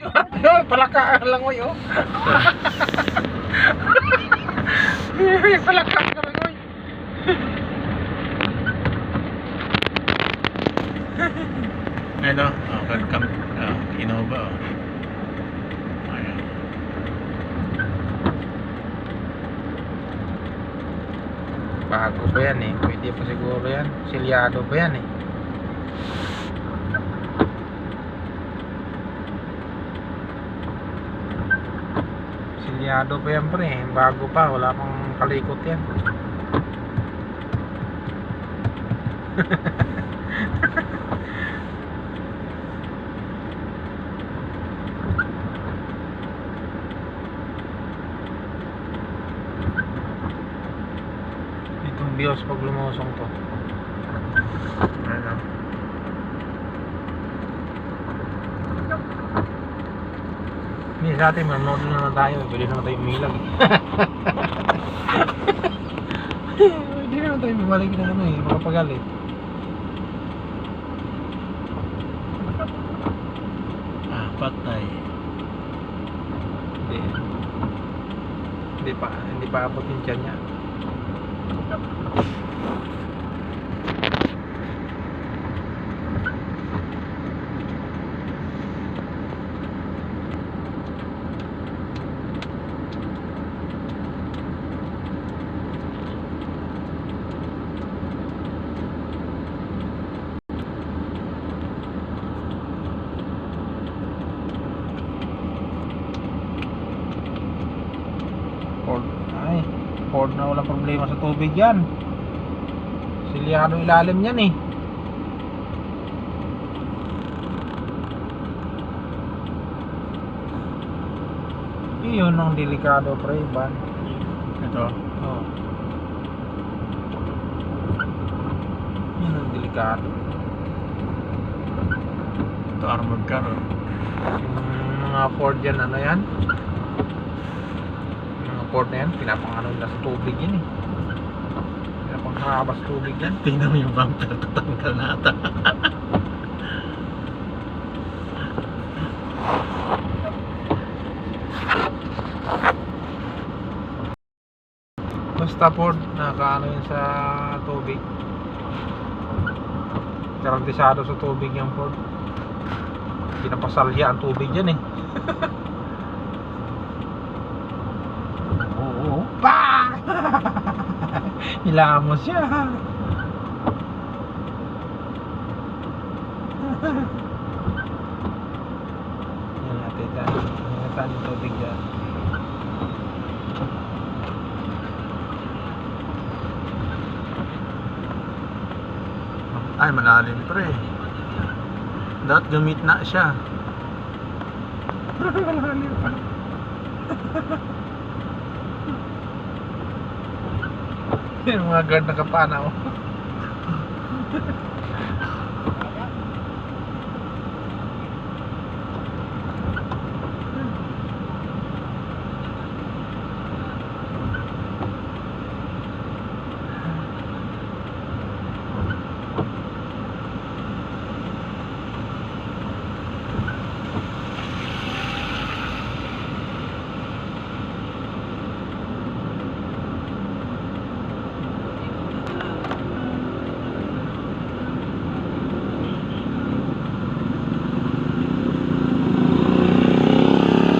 Palaka lang oy oh. Palaka ka lang oy. Ano? Oh, welcome. Oh, Innova. Oh. Bago pa yan eh. Pwede pa siguro yan. Silyado pa yan eh. Silyado pa yan pre. Bago pa. Wala pang kalikot yan. Itong bios pag lumusong to. Ano? Hindi sa atin, manonood na naman tayo. Pwede naman tayo umilag. Pwede naman tayo bumalik ng ano eh, makapagalit. Ah, patay. Hindi. Hindi pa, hindi pa abot yung tiyan niya. Ford, ay, Ford na walang problema sa tubig yan. Silyado ilalim yan eh. Iyon ang delikado pre, ban. Ito. Oh. Yun ang delikado. Ito armored car. Oh. Yung mga Ford yan, ano yan? Ford na yan, pinapangano nila sa tubig yan eh. Pinapanghabas tubig yan. Tingnan mo yung bumper. Tatanggal na ata. Basta Ford, nakaano yun sa tubig. Karantisado sa tubig yung Ford. Pinapasalya ang tubig yan eh. Oo. Pa! Hilamos siya. Yan natin. Yan saan yung tubig dyan. Ay, malalim pre. Dapat gamit na siya. Yung mga guard nakapanaw.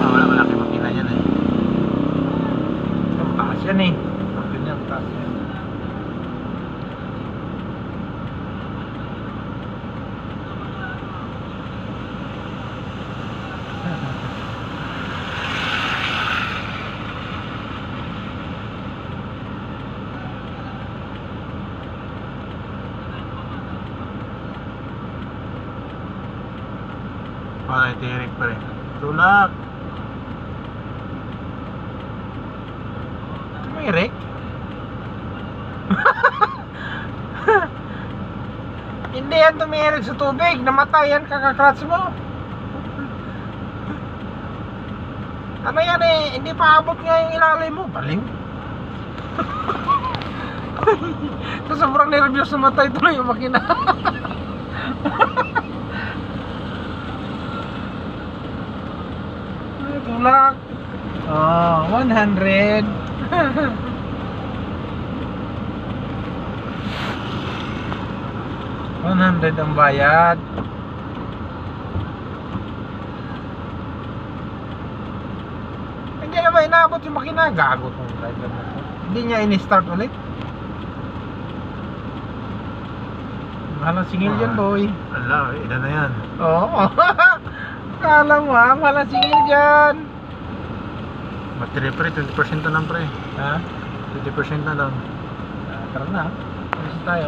Ah, wala malaki makina yan eh. Ang taas yan eh. Ganyan, ang taas yan. Wala tirik pre. Tulak. Hindi yan tumirik sa tubig. Namatay yan kakakrats mo. Ano yan eh, hindi pa abot nga yung ilalim mo. Baliw. Sa sobrang nervyos namatay tuloy yung makina. tulak. Oh, 100. One hundred ang bayad. Hindi na ba inaabot yung makina? Gago tong driver na. Hindi niya in-start ulit. Mahal ang singil dyan, Ah. boy. Ala, ilan na yan? Oo. Kala mo ha, mahal ang singil dyan. Battery pre, 20% na lang pre. Ha? 20% na lang. Ah, Tara na. Tayo.